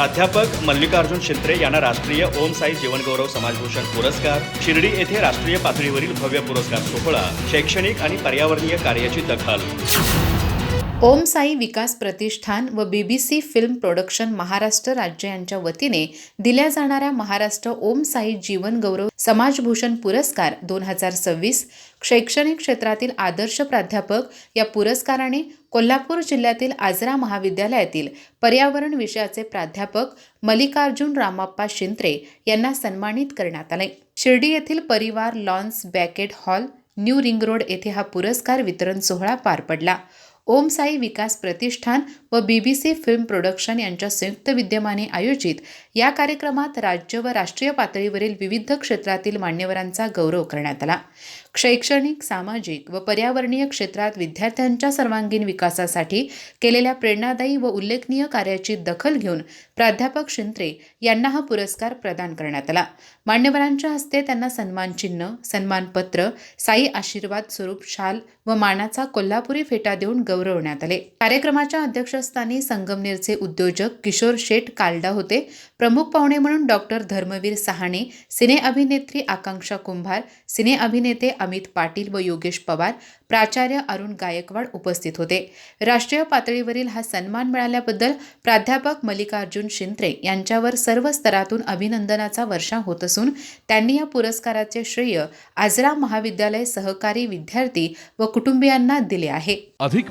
प्राध्यापक मल्लिकार्जुन शिंत्रे यांना राष्ट्रीय ओम साई जीवनगौरव समाजभूषण पुरस्कार शिर्डी येथे राष्ट्रीय पातळीवरील भव्य पुरस्कार सोहळा शैक्षणिक आणि पर्यावरणीय कार्याची दखल. ओम साई विकास प्रतिष्ठान व B B C film production Maharashtra राज्य यांच्या वतीने दिल्या जाणाऱ्या महाराष्ट्र ओम साई जीवन गौरव समाजभूषण पुरस्कार दोन हजार सव्वीस शैक्षणिक क्षेत्रातील आदर्श प्राध्यापक या पुरस्काराने कोल्हापूर जिल्ह्यातील आजरा महाविद्यालयातील पर्यावरण विषयाचे प्राध्यापक मल्लिकार्जुन रामाप्पा शिंत्रे यांना सन्मानित करण्यात आले. शिर्डी येथील Parivar lawns banquet hall new ring road येथे हा पुरस्कार वितरण सोहळा पार पडला. ओम साई विकास प्रतिष्ठान व B B C film production यांच्या संयुक्त विद्यमाने आयोजित या कार्यक्रमात राज्य व राष्ट्रीय पातळीवरील विविध क्षेत्रातील मान्यवरांचा गौरव करण्यात आला. शैक्षणिक सामाजिक व पर्यावरणीय क्षेत्रात विद्यार्थ्यांच्या सर्वांगीण विकासासाठी केलेल्या प्रेरणादायी व उल्लेखनीय कार्याची दखल घेऊन प्राध्यापक शिंत्रे यांना हा पुरस्कार प्रदान करण्यात आला. मान्यवरांच्या हस्ते त्यांना सन्मानचिन्ह सन्मानपत्र साई आशीर्वाद स्वरूप शाल व मानाचा कोल्हापुरी फेटा देऊन गौरवण्यात आले. कार्यक्रमाच्या अध्यक्षस्थानी संगमनेरचे उद्योजक किशोर शेठ कालडा होते. प्रमुख पाहुणे म्हणून डॉक्टर धर्मवीर सहाणे सिने अभिनेत्री आकांक्षा कुंभार सिने अभिनेते अमित पाटील व योगेश पवार प्राचार्य अरुण गायकवाड उपस्थित होते. राष्ट्रीय पातळीवरील हा सन्मान मिळाल्याबद्दल प्राध्यापक मल्लिकार्जुन शिंत्रे यांच्यावर सर्व स्तरातून अभिनंदनाचा वर्षा होत असून त्यांनी या पुरस्काराचे श्रेय आजरा महाविद्यालय सहकारी विद्यार्थी व कुटुंबियांना दिले आहे. अधिक